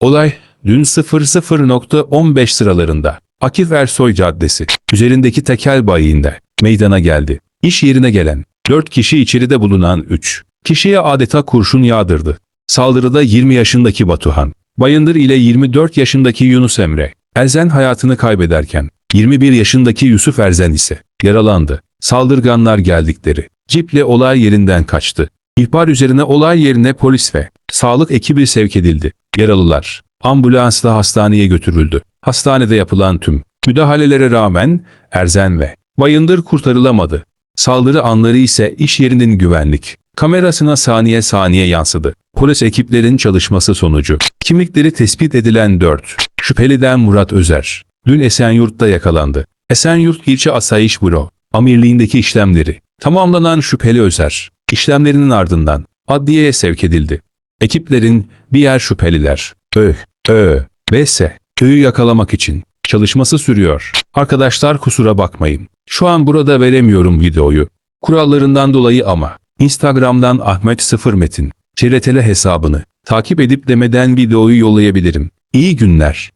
Olay dün 00.15 sıralarında Akif Ersoy Caddesi üzerindeki tekel bayiinde meydana geldi. İş yerine gelen 4 kişi içeride bulunan 3 kişiye adeta kurşun yağdırdı. Saldırıda 20 yaşındaki Batuhan, Bayındır ile 24 yaşındaki Yunus Emre, Erzen hayatını kaybederken 21 yaşındaki Yusuf Erzen ise yaralandı. Saldırganlar geldikleri ciple olay yerinden kaçtı. İhbar üzerine olay yerine polis ve sağlık ekibi sevk edildi. Yaralılar ambulansla hastaneye götürüldü. Hastanede yapılan tüm müdahalelere rağmen Erzen ve Bayındır kurtarılamadı. Saldırı anları ise iş yerinin güvenlik kamerasına saniye saniye yansıdı. Polis ekiplerin çalışması sonucu kimlikleri tespit edilen 4 şüpheliden Murat Özer dün Esenyurt'ta yakalandı. Esenyurt İlçe Asayiş Büro amirliğindeki işlemleri tamamlanan şüpheli Özer işlemlerinin ardından adliyeye sevk edildi. Ekiplerin diğer şüpheliler Ö, Ö ve köyü yakalamak için çalışması sürüyor. Arkadaşlar kusura bakmayın. Şu an burada veremiyorum videoyu. Kurallarından dolayı ama Instagram'dan Ahmet Sıfır Metin, çeretele hesabını takip edip demeden videoyu yollayabilirim. İyi günler.